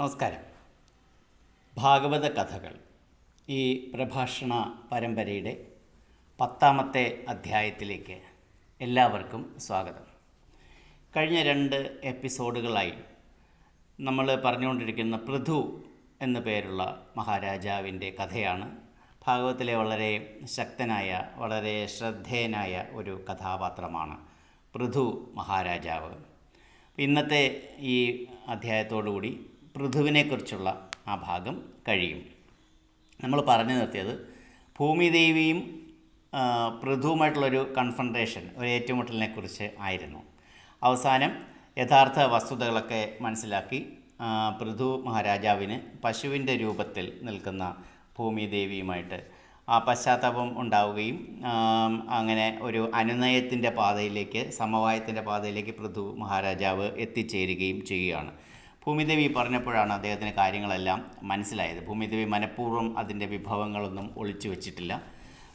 നമസ്കാരം. ഭാഗവത കഥകൾ ഈ പ്രഭാഷണ പരമ്പരയുടെ പത്താമത്തെ അധ്യായത്തിലേക്ക് എല്ലാവർക്കും സ്വാഗതം. കഴിഞ്ഞ രണ്ട് എപ്പിസോഡുകളായി നമ്മൾ പറഞ്ഞുകൊണ്ടിരിക്കുന്ന പൃഥു എന്നു പേരുള്ള മഹാരാജാവിന്റെ കഥയാണ് ഭാഗവത്തിലെ വളരെ ശക്തനായ വളരെ ശ്രദ്ധേയനായ ഒരു കഥാപാത്രമാണ് പൃഥു മഹാരാജാവ്. ഇന്നത്തെ ഈ അധ്യായത്തോടുകൂടി പൃഥുവിനെക്കുറിച്ചുള്ള ആ ഭാഗം കഴിയും. നമ്മൾ പറഞ്ഞു നിർത്തിയത് ഭൂമിദേവിയും പൃഥുവുമായിട്ടുള്ളൊരു കൺഫൺട്രേഷൻ ഒരു ഏറ്റുമുട്ടലിനെക്കുറിച്ച് ആയിരുന്നു. അവസാനം യഥാർത്ഥ വസ്തുതകളൊക്കെ മനസ്സിലാക്കി പൃഥു മഹാരാജാവിന് പശുവിന്റെ രൂപത്തിൽ നിൽക്കുന്ന ഭൂമിദേവിയുമായിട്ട് ആ പശ്ചാത്താപം ഉണ്ടാവുകയും അങ്ങനെ ഒരു അനുനയത്തിന്റെ പാതയിലേക്ക് സമവായത്തിന്റെ പാതയിലേക്ക് പൃഥു മഹാരാജാവ് എത്തിച്ചേരുകയും ചെയ്യുകയാണ്. ഭൂമിദേവി പറഞ്ഞപ്പോഴാണ് അദ്ദേഹത്തിന് കാര്യങ്ങളെല്ലാം മനസ്സിലായത്. ഭൂമിദേവി മനഃപൂർവം അതിന്റെ വിഭവങ്ങളൊന്നും ഒളിച്ചു വച്ചിട്ടില്ല.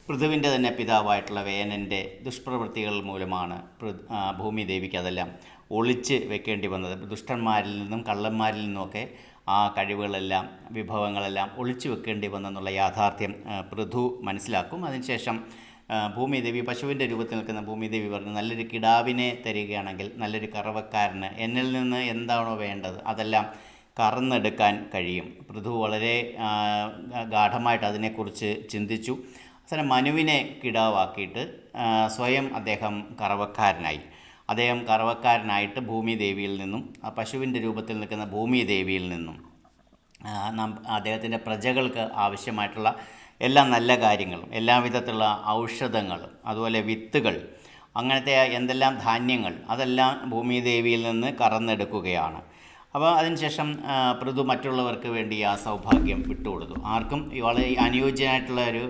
പൃഥുവിന്റെ തന്നെ പിതാവായിട്ടുള്ള വേനന്റെ ദുഷ്പ്രവൃത്തികൾ മൂലമാണ് ഭൂമിദേവിക്ക് അതെല്ലാം ഒളിച്ച് വെക്കേണ്ടി വന്നത്. ദുഷ്ടന്മാരിൽ നിന്നും കള്ളന്മാരിൽ നിന്നുമൊക്കെ ആ കഴിവുകളെല്ലാം വിഭവങ്ങളെല്ലാം ഒളിച്ചു വെക്കേണ്ടി വന്നെന്നുള്ള യാഥാർത്ഥ്യം പൃഥു മനസ്സിലാക്കും. അതിനുശേഷം ഭൂമിദേവി പശുവിന്റെ രൂപത്തിൽ നിൽക്കുന്ന ഭൂമിദേവി പറഞ്ഞു നല്ലൊരു കിടാവിനെ തരികയാണെങ്കിൽ നല്ലൊരു കറവക്കാരന് എന്നിൽ നിന്ന് എന്താണോ വേണ്ടത് അതെല്ലാം കറന്നെടുക്കാൻ കഴിയും. പൃഥു വളരെ ഗാഠമായിട്ട് അതിനെക്കുറിച്ച് ചിന്തിച്ചു. അവസാനം മനുവിനെ കിടാവാക്കിയിട്ട് സ്വയം അദ്ദേഹം കറവക്കാരനായി. അദ്ദേഹം കറവക്കാരനായിട്ട് ഭൂമിദേവിയിൽ നിന്നും ആ പശുവിന്റെ രൂപത്തിൽ നിൽക്കുന്ന ഭൂമിദേവിയിൽ നിന്നും നം- അദ്ദേഹത്തിന്റെ പ്രജകൾക്ക് ആവശ്യമായിട്ടുള്ള എല്ലാ നല്ല കാര്യങ്ങളും എല്ലാ വിധത്തിലുള്ള ഔഷധങ്ങളും അതുപോലെ വിത്തുകൾ അങ്ങനത്തെ എന്തെല്ലാം ധാന്യങ്ങൾ അതെല്ലാം ഭൂമിദേവിയിൽ നിന്ന് കറന്നെടുക്കുകയാണ്. അപ്പോൾ അതിനുശേഷം പൃഥു മറ്റുള്ളവർക്ക് വേണ്ടി ആ സൗഭാഗ്യം വിട്ടുകൊടുത്തു. ആർക്കും വളരെ അനുയോജ്യനായിട്ടുള്ള ഒരു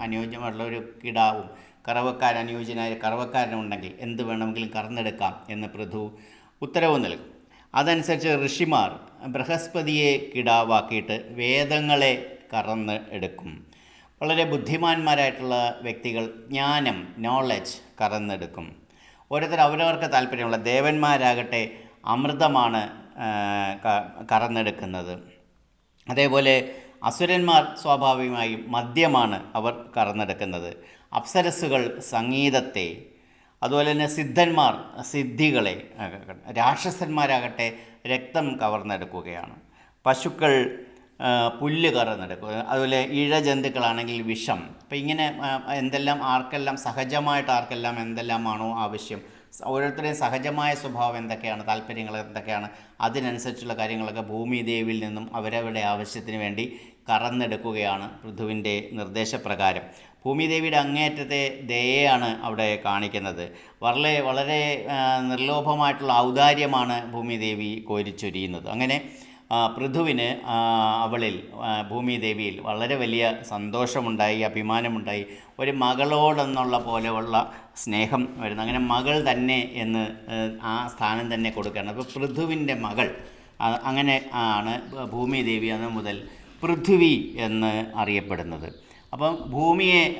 അനുയോജ്യമായിട്ടുള്ള ഒരു കിടാവും കറവക്കാരൻ അനുയോജ്യനായ കറവക്കാരനുണ്ടെങ്കിൽ എന്ത് വേണമെങ്കിലും കറന്നെടുക്കാം എന്ന് പൃഥു ഉത്തരവ് നൽകും. അതനുസരിച്ച് ഋഷിമാർ ബൃഹസ്പതിയെ കിടാവാക്കിയിട്ട് വേദങ്ങളെ കറന്ന് എടുക്കും. വളരെ ബുദ്ധിമാന്മാരായിട്ടുള്ള വ്യക്തികൾ ജ്ഞാനം നോളജ് കറന്നെടുക്കും. ഓരോരുത്തർ അവരവർക്ക് താല്പര്യമുള്ള ദേവന്മാരാകട്ടെ അമൃതമാണ് കറന്നെടുക്കുന്നത്. അതേപോലെ അസുരന്മാർ സ്വാഭാവികമായും മദ്യമാണ് അവർ കറന്നെടുക്കുന്നത്. അപ്സരസ്സുകൾ സംഗീതത്തെ അതുപോലെ തന്നെ സിദ്ധന്മാർ സിദ്ധികളെ രാക്ഷസന്മാരാകട്ടെ രക്തം കവർന്നെടുക്കുകയാണ്. പശുക്കൾ പുല്ല് നടക്കും. അതുപോലെ ഇഴജന്തുക്കളാണെങ്കിൽ വിഷം. അപ്പം ഇങ്ങനെ എന്തെല്ലാം ആർക്കെല്ലാം സഹജമായിട്ട് ആർക്കെല്ലാം എന്തെല്ലാമാണോ ആവശ്യം? ഓരോരുത്തരുടെയും സഹജമായ സ്വഭാവം എന്തൊക്കെയാണ്? താല്പര്യങ്ങൾ എന്തൊക്കെയാണ്? അതിനനുസരിച്ചുള്ള കാര്യങ്ങളൊക്കെ ഭൂമിദേവിയിൽ നിന്നും അവരവരുടെ ആവശ്യത്തിന് വേണ്ടി കറന്നെടുക്കുകയാണ് പൃഥുവിന്റെ നിർദ്ദേശപ്രകാരം. ഭൂമിദേവിയുടെ അങ്ങേയറ്റത്തെ ദയയാണ് അവിടെ കാണിക്കുന്നത്. വളരെ വളരെ നിർലോഭമായിട്ടുള്ള ഔദാര്യമാണ് ഭൂമിദേവി കോരിച്ചൊരിയുന്നത്. അങ്ങനെ പൃഥുവിന് അവളിൽ ഭൂമിദേവിയിൽ വളരെ വലിയ സന്തോഷമുണ്ടായി അഭിമാനമുണ്ടായി. ഒരു മകളോടെന്നുള്ള പോലെയുള്ള സ്നേഹം വരുന്നു. അങ്ങനെ മകൾ തന്നെ എന്ന് ആ സ്ഥാനം തന്നെ കൊടുക്കുകയാണ്. അപ്പോൾ പൃഥുവിന്റെ മകൾ അങ്ങനെ ആണ് ഭൂമിദേവി അന്ന് മുതൽ പൃഥ്വി എന്ന് അറിയപ്പെടുന്നത്. അപ്പം ഭൂമിയെ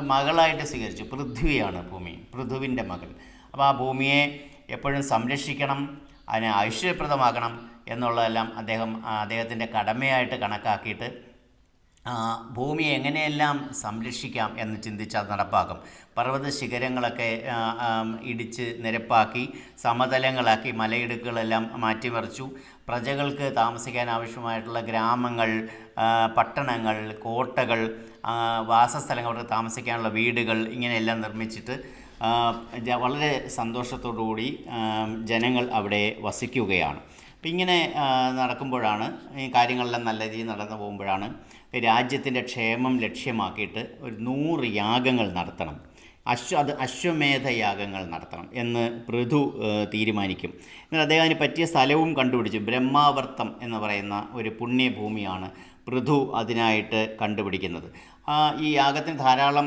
മകളായിട്ട് സ്വീകരിച്ചു. പൃഥ്വിയാണ് ഭൂമി പൃഥുവിന്റെ മകൾ. അപ്പോൾ ആ ഭൂമിയെ എപ്പോഴും സംരക്ഷിക്കണം അതിനെ ഐശ്വര്യപ്രദമാക്കണം എന്നുള്ളതെല്ലാം അദ്ദേഹം അദ്ദേഹത്തിന്റെ കടമയായിട്ട് കണക്കാക്കിയിട്ട് ഭൂമി എങ്ങനെയെല്ലാം സംരക്ഷിക്കാം എന്ന് ചിന്തിച്ച് അത് നടപ്പാക്കും. പർവത ശിഖരങ്ങളൊക്കെ ഇടിച്ച് നിരപ്പാക്കി സമതലങ്ങളാക്കി മലയിടുക്കുകളെല്ലാം മാറ്റിമറിച്ചു. പ്രജകൾക്ക് താമസിക്കാൻ ആവശ്യമായിട്ടുള്ള ഗ്രാമങ്ങൾ പട്ടണങ്ങൾ കോട്ടകൾ വാസസ്ഥലങ്ങൾ അവർക്ക് താമസിക്കാനുള്ള വീടുകൾ ഇങ്ങനെയെല്ലാം നിർമ്മിച്ചിട്ട് വളരെ സന്തോഷത്തോടുകൂടി കൂടി ജനങ്ങൾ അവിടെ വസിക്കുകയാണ്. അപ്പം ഇങ്ങനെ നടക്കുമ്പോഴാണ് ഈ കാര്യങ്ങളെല്ലാം നല്ല രീതിയിൽ നടന്നു പോകുമ്പോഴാണ് രാജ്യത്തിന്റെ ക്ഷേമം ലക്ഷ്യമാക്കിയിട്ട് ഒരു നൂറ് യാഗങ്ങൾ നടത്തണം. അശ്വ അത് അശ്വമേധ യാഗങ്ങൾ നടത്തണം എന്ന് പൃഥു തീരുമാനിക്കും. എന്നാൽ അദ്ദേഹം അതിന് പറ്റിയ സ്ഥലവും കണ്ടുപിടിച്ചു. ബ്രഹ്മാവർത്തം എന്ന് പറയുന്ന ഒരു പുണ്യഭൂമിയാണ് പൃഥു അതിനായിട്ട് കണ്ടുപിടിക്കുന്നത്. ഈ യാഗത്തിന് ധാരാളം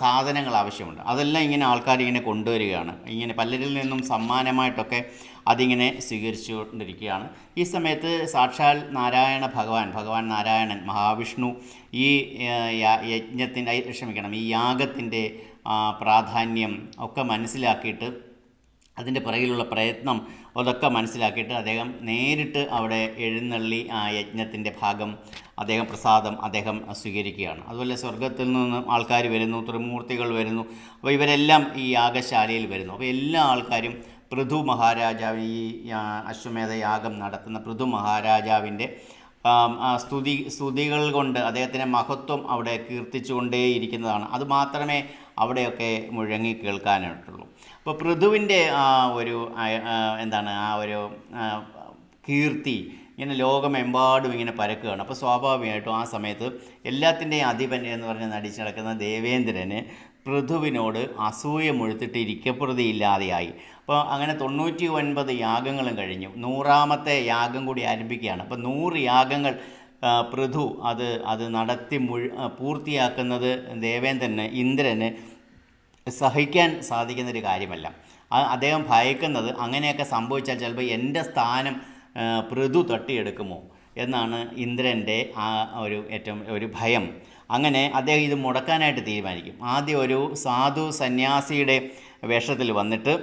സാധനങ്ങൾ ആവശ്യമുണ്ട്. അതെല്ലാം ഇങ്ങനെ ആൾക്കാർ ഇങ്ങനെ കൊണ്ടുവരികയാണ്. ഇങ്ങനെ പലരിൽ നിന്നും സമ്മാനമായിട്ടൊക്കെ അതിങ്ങനെ സ്വീകരിച്ചുകൊണ്ടിരിക്കുകയാണ്. ഈ സമയത്ത് സാക്ഷാൽ നാരായണ ഭഗവാൻ ഭഗവാൻ നാരായണൻ മഹാവിഷ്ണു ഈ യജ്ഞത്തിന്റെ ക്ഷമിക്കണം ഈ യാഗത്തിന്റെ പ്രാധാന്യം ഒക്കെ മനസ്സിലാക്കിയിട്ട് അതിന്റെ പിറകിലുള്ള പ്രയത്നം അതൊക്കെ മനസ്സിലാക്കിയിട്ട് അദ്ദേഹം നേരിട്ട് അവിടെ എഴുന്നള്ളി ആ യജ്ഞത്തിന്റെ ഭാഗം അദ്ദേഹം പ്രസാദം അദ്ദേഹം സ്വീകരിക്കുകയാണ്. അതുപോലെ സ്വർഗത്തിൽ നിന്ന് ആൾക്കാർ വരുന്നു ത്രിമൂർത്തികൾ വരുന്നു. അപ്പോൾ ഇവരെല്ലാം ഈ യാഗശാലയിൽ വരുന്നു. അപ്പോൾ എല്ലാ ആൾക്കാരും പൃഥു മഹാരാജാവ് ഈ അശ്വമേധ യാഗം നടത്തുന്ന പൃഥു മഹാരാജാവിന്റെ സ്തുതി സ്തുതികൾ കൊണ്ട് അദ്ദേഹത്തിന്റെ മഹത്വം അവിടെ കീർത്തിച്ചുകൊണ്ടേയിരിക്കുന്നതാണ്. അത് മാത്രമേ അവിടെയൊക്കെ മുഴങ്ങി കേൾക്കാനായിട്ടുള്ളൂ. അപ്പോൾ പൃഥുവിന്റെ ആ ഒരു എന്താണ് ആ ഒരു കീർത്തി ഇങ്ങനെ ലോകമെമ്പാടും ഇങ്ങനെ പരക്കുകയാണ്. അപ്പോൾ സ്വാഭാവികമായിട്ടും ആ സമയത്ത് എല്ലാത്തിന്റെയും അധിപൻ എന്ന് പറഞ്ഞ് നടിച്ചു നടക്കുന്ന ദേവേന്ദ്രന് പൃഥുവിനോട് അസൂയ മുഴുത്തിട്ട് ഇരിക്കപ്രതിയില്ലാതെയായി അപ്പോൾ അങ്ങനെ തൊണ്ണൂറ്റി ഒൻപത് യാഗങ്ങളും കഴിഞ്ഞു. നൂറാമത്തെ യാഗം കൂടി ആരംഭിക്കുകയാണ്. അപ്പോൾ നൂറ് യാഗങ്ങൾ പൃഥു അത് അത് നടത്തി മുഴു പൂർത്തിയാക്കുന്നത് ദേവേന്ദ്രന് ഇന്ദ്രന് സഹിക്കാൻ സാധിക്കുന്നൊരു കാര്യമല്ല. അദ്ദേഹം ഭയക്കുന്നത് അങ്ങനെയൊക്കെ സംഭവിച്ചാൽ ചിലപ്പോൾ എന്റെ സ്ഥാനം പൃഥു തട്ടിയെടുക്കുമോ എന്നാണ് ഇന്ദ്രന്റെ ആ ഒരു ഏറ്റവും ഒരു ഭയം. അങ്ങനെ അദ്ദേഹം ഇത് മുടക്കാനായിട്ട് തീരുമാനിക്കും. ആദ്യം ഒരു സാധു സന്യാസിയുടെ വേഷത്തിൽ വന്നിട്ട്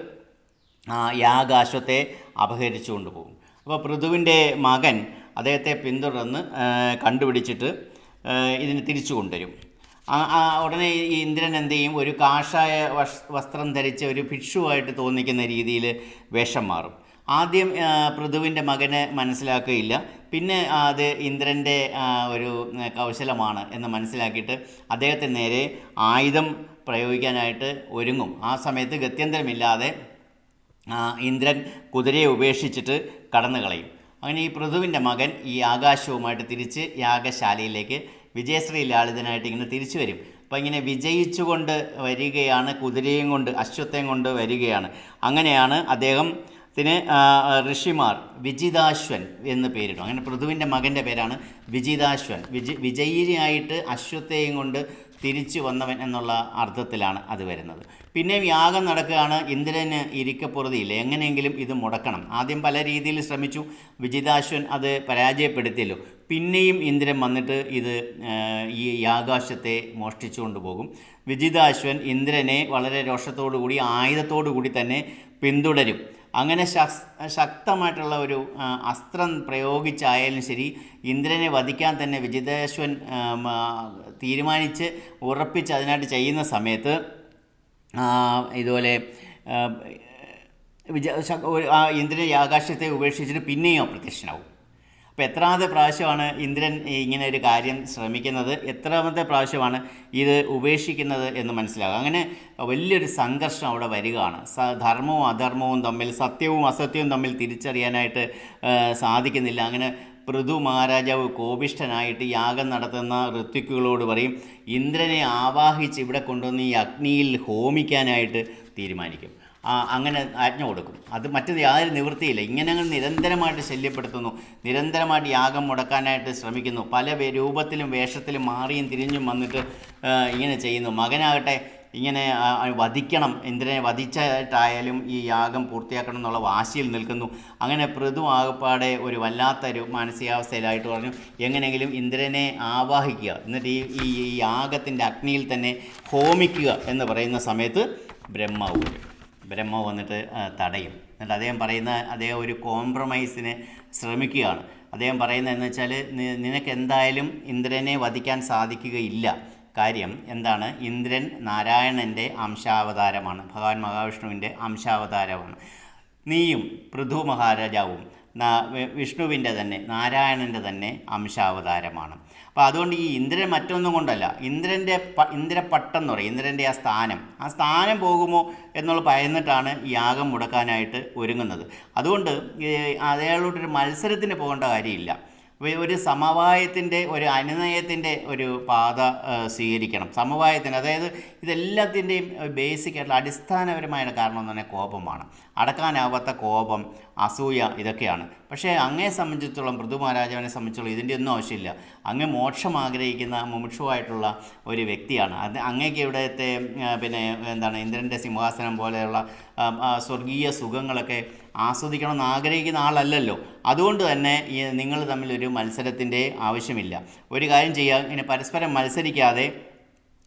യാഗാശ്വത്തെ അപഹരിച്ചുകൊണ്ട് പോകും. അപ്പോൾ പൃഥുവിന്റെ മകൻ അദ്ദേഹത്തെ പിന്തുടർന്ന് കണ്ടുപിടിച്ചിട്ട് ഇതിന് തിരിച്ചു കൊണ്ടുവരും. ഉടനെ ഈ ഇന്ദ്രൻ എന്ത് ചെയ്യും? ഒരു കാഷായ വസ്- വസ്ത്രം ധരിച്ച ഒരു ഭിക്ഷുവായിട്ട് തോന്നിക്കുന്ന രീതിയിൽ വേഷം മാറും. ആദ്യം പൃഥുവിന്റെ മകനെ മനസ്സിലാക്കുകയില്ല. പിന്നെ അത് ഇന്ദ്രന്റെ ഒരു കൗശലമാണ് എന്ന് മനസ്സിലാക്കിയിട്ട് അദ്ദേഹത്തെ നേരെ ആയുധം പ്രയോഗിക്കാനായിട്ട് ഒരുങ്ങും. ആ സമയത്ത് ഗത്യന്തരമില്ലാതെ ഇന്ദ്രൻ കുതിരയെ ഉപേക്ഷിച്ചിട്ട് കടന്നു കളയും അങ്ങനെ ഈ പൃഥുവിന്റെ മകൻ ഈ ആകാശവുമായിട്ട് തിരിച്ച് യാഗശാലയിലേക്ക് വിജയശ്രീ ലാളിതനായിട്ട് ഇങ്ങനെ തിരിച്ചു വരും. അപ്പോൾ ഇങ്ങനെ വിജയിച്ചുകൊണ്ട് വരികയാണ് കുതിരയും കൊണ്ട് അശ്വത്തെയും കൊണ്ട് വരികയാണ്. അങ്ങനെയാണ് അദ്ദേഹം ത്തിന് ഋഷിമാർ വിജിതാശ്വൻ എന്ന് പേരിടും അങ്ങനെ പൃഥുവിന്റെ മകന്റെ പേരാണ് വിജിതാശ്വൻ. വിജി വിജയിയായിട്ട് അശ്വത്തെയും കൊണ്ട് തിരിച്ചു വന്നവൻ എന്നുള്ള അർത്ഥത്തിലാണ് അത് വരുന്നത്. പിന്നെയും യാഗം നടക്കുകയാണ്. ഇന്ദ്രന് ഇരിക്കപ്പുറതിയില്ല എങ്ങനെയെങ്കിലും ഇത് മുടക്കണം. ആദ്യം പല രീതിയിൽ ശ്രമിച്ചു. വിജിതാശ്വൻ അത് പരാജയപ്പെടുത്തിയല്ലോ. പിന്നെയും ഇന്ദ്രൻ വന്നിട്ട് ഇത് ഈ യാഗാശ്വത്തെ മോഷ്ടിച്ചുകൊണ്ട് പോകും. വിജിതാശ്വൻ ഇന്ദ്രനെ വളരെ രോഷത്തോടു കൂടി ആയുധത്തോടു കൂടി തന്നെ പിന്തുടരും. അങ്ങനെ ശക്തമായിട്ടുള്ള ഒരു അസ്ത്രം പ്രയോഗിച്ചായാലും ശരി ഇന്ദ്രനെ വധിക്കാൻ തന്നെ വിജിതേശ്വൻ തീരുമാനിച്ച് ഉറപ്പിച്ച് അതിനായിട്ട് ചെയ്യുന്ന സമയത്ത് ഇതുപോലെ വിജ ഇന്ദ്രനെ ആകാശത്തെ ഉപേക്ഷിച്ചിട്ട് പിന്നെയും അപ്രത്യക്ഷനാവും. അപ്പോൾ എത്രാമത്തെ പ്രാവശ്യമാണ് ഇന്ദ്രൻ ഇങ്ങനെ ഒരു കാര്യം ശ്രമിക്കുന്നത്? എത്രാമത്തെ പ്രാവശ്യമാണ് ഇത് ഉപേക്ഷിക്കുന്നത് എന്ന് മനസ്സിലാകും അങ്ങനെ വലിയൊരു സംഘർഷം അവിടെ വരികയാണ്. സ ധർമ്മവും അധർമ്മവും തമ്മിൽ സത്യവും അസത്യവും തമ്മിൽ തിരിച്ചറിയാനായിട്ട് സാധിക്കുന്നില്ല. അങ്ങനെ പൃഥു മഹാരാജാവ് കോപിഷ്ഠനായിട്ട് യാഗം നടത്തുന്ന ഋത്വിക്കുകളോട് പറയും ഇന്ദ്രനെ ആവാഹിച്ച് ഇവിടെ കൊണ്ടുവന്ന് ഈ അഗ്നിയിൽ ഹോമിക്കാനായിട്ട് തീരുമാനിക്കും. അങ്ങനെ ആജ്ഞ കൊടുക്കും. അത് മറ്റത് യാതൊരു നിവൃത്തിയില്ല. ഇങ്ങനെ നിരന്തരമായിട്ട് ശല്യപ്പെടുത്തുന്നു. നിരന്തരമായിട്ട് യാഗം മുടക്കാനായിട്ട് ശ്രമിക്കുന്നു. പല രൂപത്തിലും വേഷത്തിലും മാറിയും തിരിഞ്ഞും വന്നിട്ട് ഇങ്ങനെ ചെയ്യുന്നു. മകനാകട്ടെ ഇങ്ങനെ വധിക്കണം. ഇന്ദ്രനെ വധിച്ചായാലും ഈ യാഗം പൂർത്തിയാക്കണം എന്നുള്ള വാശിയിൽ നിൽക്കുന്നു. അങ്ങനെ പൃഥു ആകപ്പാടെ ഒരു വല്ലാത്തൊരു മാനസികാവസ്ഥയിലായിട്ട് പറഞ്ഞു. എങ്ങനെയെങ്കിലും ഇന്ദ്രനെ ആവാഹിക്കുക. എന്നിട്ട് ഈ ഈ യാഗത്തിന്റെ അഗ്നിയിൽ തന്നെ ഹോമിക്കുക എന്ന് പറയുന്ന സമയത്ത് ബ്രഹ്മാവ് വരും ബ്രഹ്മാവ് വന്നിട്ട് തടയും. എന്നിട്ട് അദ്ദേഹം പറയുന്ന അദ്ദേഹം ഒരു കോംപ്രമൈസിന് ശ്രമിക്കുകയാണ്. അദ്ദേഹം പറയുന്നതെന്ന് വെച്ചാൽ നിനക്ക് എന്തായാലും ഇന്ദ്രനെ വധിക്കാൻ സാധിക്കുകയില്ല. കാര്യം എന്താണ്? ഇന്ദ്രൻ നാരായണന്റെ അംശാവതാരമാണ്. ഭഗവാൻ മഹാവിഷ്ണുവിന്റെ അംശാവതാരമാണ്. നീയും പൃഥു മഹാരാജാവും വിഷ്ണുവിന്റെ തന്നെ നാരായണന്റെ തന്നെ അംശാവതാരമാണ്. അപ്പോൾ അതുകൊണ്ട് ഈ ഇന്ദ്രൻ മറ്റൊന്നും കൊണ്ടല്ല. ഇന്ദ്രന്റെ ഇന്ദ്രപട്ടം എന്ന് പറയും. ഇന്ദ്രന്റെ ആ സ്ഥാനം. ആ സ്ഥാനം പോകുമോ എന്നുള്ള ഭയന്നിട്ടാണ് ഈ യാഗം മുടക്കാനായിട്ട് ഒരുങ്ങുന്നത്. അതുകൊണ്ട് അയാളോട്ടൊരു മത്സരത്തിന് പോകേണ്ട കാര്യമില്ല. ഒരു സമവായത്തിന്റെ ഒരു അനുനയത്തിന്റെ ഒരു പാത സ്വീകരിക്കണം. സമവായത്തിന് അതായത് ഇതെല്ലാത്തിന്റെയും ബേസിക് ആയിട്ടുള്ള അടിസ്ഥാനപരമായ കാരണം എന്ന് പറഞ്ഞാൽ കോപമാണ്. അടക്കാനാവാത്ത കോപം അസൂയ ഇതൊക്കെയാണ്. പക്ഷേ അങ്ങയെ സംബന്ധിച്ചിടത്തോളം പൃഥു മഹാരാജാവിനെ സംബന്ധിച്ചോളം ഇതിന്റെ ഒന്നും ആവശ്യമില്ല. അങ്ങ് മോക്ഷം ആഗ്രഹിക്കുന്ന മുമുക്ഷുവായിട്ടുള്ള ഒരു വ്യക്തിയാണ്. അത് അങ്ങേക്ക് ഇവിടത്തെ പിന്നെ എന്താണ് ഇന്ദ്രന്റെ സിംഹാസനം പോലെയുള്ള സ്വർഗീയ സുഖങ്ങളൊക്കെ ആസ്വദിക്കണമെന്ന് ആഗ്രഹിക്കുന്ന ആളല്ലല്ലോ. അതുകൊണ്ട് തന്നെ നിങ്ങൾ തമ്മിലൊരു മത്സരത്തിന്റെ ആവശ്യമില്ല. ഒരു കാര്യം ചെയ്യുക ഇങ്ങനെ പരസ്പരം മത്സരിക്കാതെ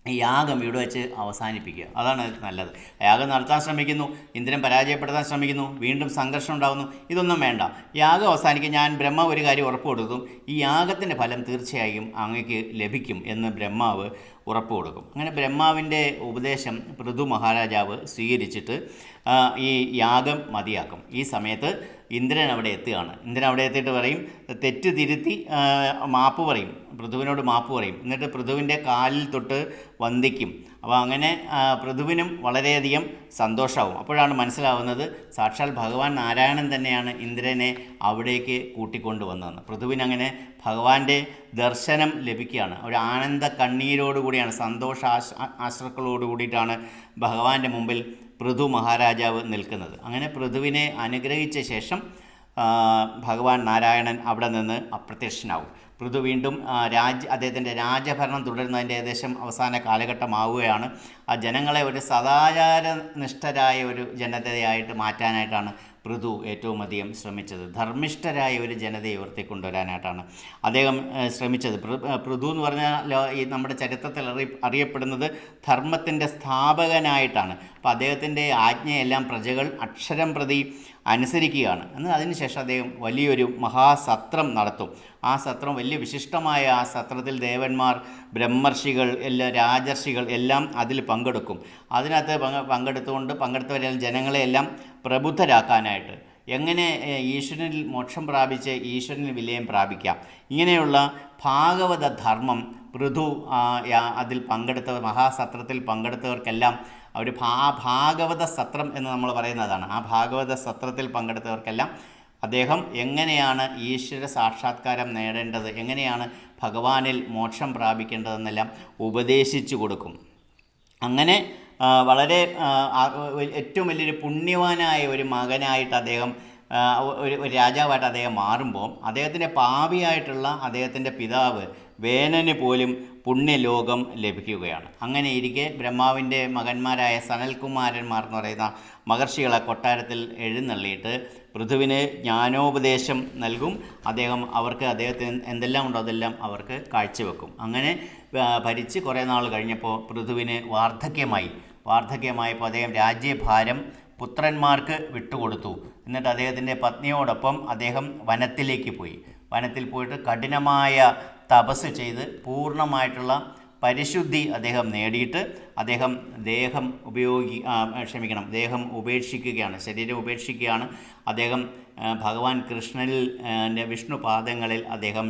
യാഗം ഇവിടെ വെച്ച് അവസാനിപ്പിക്കുക. അതാണ് നല്ലത്. യാഗം നടത്താൻ ശ്രമിക്കുന്നു ഇന്ദ്രൻ പരാജയപ്പെടുത്താൻ ശ്രമിക്കുന്നു വീണ്ടും സംഘർഷം ഉണ്ടാകുന്നു ഇതൊന്നും വേണ്ട. യാഗം അവസാനിക്കുക ഞാൻ ബ്രഹ്മാവ് ഒരു കാര്യം ഉറപ്പ് കൊടുക്കും. ഈ യാഗത്തിന്റെ ഫലം തീർച്ചയായും അങ്ങക്ക് ലഭിക്കും എന്ന് ബ്രഹ്മാവ് ഉറപ്പ് കൊടുക്കും. അങ്ങനെ ബ്രഹ്മാവിന്റെ ഉപദേശം പൃഥു മഹാരാജാവ് സ്വീകരിച്ചിട്ട് ഈ യാഗം മതിയാക്കും. ഈ സമയത്ത് ഇന്ദ്രൻ അവിടെ എത്തുകയാണ്. ഇന്ദ്രൻ അവിടെ എത്തിയിട്ട് പറയും തെറ്റ് തിരുത്തി മാപ്പ് പറയും. പൃഥുവിനോട് മാപ്പ് പറയും. എന്നിട്ട് പൃഥുവിന്റെ കാലിൽ തൊട്ട് വന്ദിക്കും. അപ്പോൾ അങ്ങനെ പൃഥുവിനും വളരെയധികം സന്തോഷമാവും. അപ്പോഴാണ് മനസ്സിലാവുന്നത് സാക്ഷാൽ ഭഗവാൻ നാരായണൻ തന്നെയാണ് ഇന്ദ്രനെ അവിടേക്ക് കൂട്ടിക്കൊണ്ട് വന്നതെന്ന്. പൃഥുവിനങ്ങനെ ഭഗവാന്റെ ദർശനം ലഭിക്കുകയാണ്. ഒരു ആനന്ദ കണ്ണീരോടുകൂടിയാണ് സന്തോഷ ആശ ആശ്രക്കളോട് കൂടിയിട്ടാണ് ഭഗവാന്റെ മുമ്പിൽ പൃഥു മഹാരാജാവ് നിൽക്കുന്നത്. അങ്ങനെ പൃഥുവിനെ അനുഗ്രഹിച്ച ശേഷം ഭഗവാൻ നാരായണൻ അവിടെ നിന്ന് അപ്രത്യക്ഷനാവും. പൃഥു വീണ്ടും രാജ അദ്ദേഹത്തിന്റെ രാജഭരണം തുടരുന്നതിന്റെ ഏകദേശം അവസാന കാലഘട്ടമാവുകയാണ്. ആ ജനങ്ങളെ ഒരു സദാചാര നിഷ്ഠരായ ഒരു ജനതയായിട്ട് മാറ്റാനായിട്ടാണ് പൃഥു ഏറ്റവും അധികം ശ്രമിച്ചത്. ധർമ്മിഷ്ഠരായ ഒരു ജനതയെ ഉയർത്തിക്കൊണ്ടുവരാനായിട്ടാണ് അദ്ദേഹം ശ്രമിച്ചത്. പൃഥു എന്ന് പറഞ്ഞാൽ ഈ നമ്മുടെ ചരിത്രത്തിൽ അറി അറിയപ്പെടുന്നത് ധർമ്മത്തിന്റെ സ്ഥാപകനായിട്ടാണ്. അപ്പോൾ അദ്ദേഹത്തിന്റെ ആജ്ഞയെല്ലാം പ്രജകൾ അക്ഷരം പ്രതി അനുസരിക്കുകയാണ്. എന്നാൽ അതിനുശേഷം അദ്ദേഹം വലിയൊരു മഹാസത്രം നടത്തും. ആ സത്രം വലിയ വിശിഷ്ടമായ ആ സത്രത്തിൽ ദേവന്മാർ ബ്രഹ്മർഷികൾ എല്ലാ രാജർഷികൾ എല്ലാം അതിൽ പങ്കെടുക്കും. അതിനകത്ത് പങ്കെ- പങ്കെടുത്തുകൊണ്ട് പങ്കെടുത്തവരെല്ലാം ജനങ്ങളെയെല്ലാം പ്രബുദ്ധരാക്കാനായിട്ട്. എങ്ങനെ ഈശ്വരനിൽ മോക്ഷം പ്രാപിച്ച് ഈശ്വരനിൽ വിലയം പ്രാപിക്കാം. ഇങ്ങനെയുള്ള ഭാഗവത ധർമ്മം പൃഥു അതിൽ പങ്കെടുത്തവർ മഹാസത്രത്തിൽ പങ്കെടുത്തവർക്കെല്ലാം ഒരു ഭാ ഭാഗവത സത്രം എന്ന് നമ്മൾ പറയുന്നതാണ്. ആ ഭാഗവത സത്രത്തിൽ പങ്കെടുത്തവർക്കെല്ലാം അദ്ദേഹം എങ്ങനെയാണ് ഈശ്വര സാക്ഷാത്കാരം നേടേണ്ടത് എങ്ങനെയാണ് ഭഗവാനിൽ മോക്ഷം പ്രാപിക്കേണ്ടതെന്നെല്ലാം ഉപദേശിച്ചു കൊടുക്കും. അങ്ങനെ വളരെ ഏറ്റവും വലിയൊരു പുണ്യവാനായ ഒരു മകനായിട്ട് അദ്ദേഹം ഒരു രാജാവായിട്ട് അദ്ദേഹം മാറുമ്പോൾ അദ്ദേഹത്തിന്റെ പാവിയായിട്ടുള്ള അദ്ദേഹത്തിന്റെ പിതാവ് വേനന് പോലും പുണ്യലോകം ലഭിക്കുകയാണ്. അങ്ങനെ ഇരിക്കെ ബ്രഹ്മാവിന്റെ മകന്മാരായ സനൽകുമാരന്മാർ എന്ന് പറയുന്ന മഹർഷികളെ കൊട്ടാരത്തിൽ എഴുന്നള്ളിയിട്ട് പൃഥുവിന് ജ്ഞാനോപദേശം നൽകും. അദ്ദേഹം അവർക്ക് അദ്ദേഹത്തിന് എന്തെല്ലാം ഉണ്ടോ അതെല്ലാം അവർക്ക് കാഴ്ചവെക്കും. അങ്ങനെ ഭരിച്ച് കുറേ നാൾ കഴിഞ്ഞപ്പോൾ പൃഥുവിന് വാർദ്ധക്യമായി. വാർദ്ധക്യമായപ്പോൾ അദ്ദേഹം രാജ്യഭാരം പുത്രന്മാർക്ക് വിട്ടുകൊടുത്തു. എന്നിട്ട് അദ്ദേഹത്തിന്റെ പത്നിയോടൊപ്പം അദ്ദേഹം വനത്തിലേക്ക് പോയി. വനത്തിൽ പോയിട്ട് കഠിനമായ തപസ് ചെയ്ത് പൂർണമായിട്ടുള്ള പരിശുദ്ധി അദ്ദേഹം നേടിയിട്ട് അദ്ദേഹം ദേഹം ഉപയോഗി ക്ഷമിക്കണം ദേഹം ഉപേക്ഷിക്കുകയാണ് ശരീരം ഉപേക്ഷിക്കുകയാണ്. അദ്ദേഹം ഭഗവാൻ കൃഷ്ണനിൽ വിഷ്ണു പാദങ്ങളിൽ അദ്ദേഹം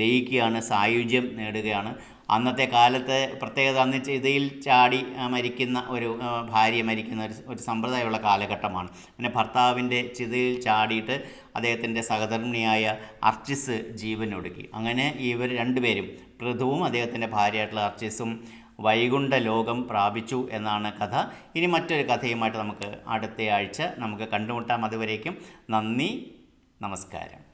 ലയിക്കുകയാണ് സായുജ്യം നേടുകയാണ്. അന്നത്തെ കാലത്ത് പ്രത്യേകത അന്ന് ചിതയിൽ ചാടി മരിക്കുന്ന ഒരു ഭാര്യ മരിക്കുന്ന ഒരു ഒരു സമ്പ്രദായമുള്ള കാലഘട്ടമാണ്. പിന്നെ ഭർത്താവിന്റെ ചിതയിൽ ചാടിയിട്ട് അദ്ദേഹത്തിന്റെ സഹധർമ്മിണിയായ അർച്ചിസ് ജീവനൊടുക്കി. അങ്ങനെ ഇവർ രണ്ടുപേരും പൃഥുവും അദ്ദേഹത്തിന്റെ ഭാര്യയായിട്ടുള്ള അർച്ചിസും വൈകുണ്ഠ ലോകം പ്രാപിച്ചു എന്നാണ് കഥ. ഇനി മറ്റൊരു കഥയുമായിട്ട് നമുക്ക് അടുത്ത ആഴ്ച നമുക്ക് കണ്ടുമുട്ടാം. അതുവരേക്കും നന്ദി നമസ്കാരം.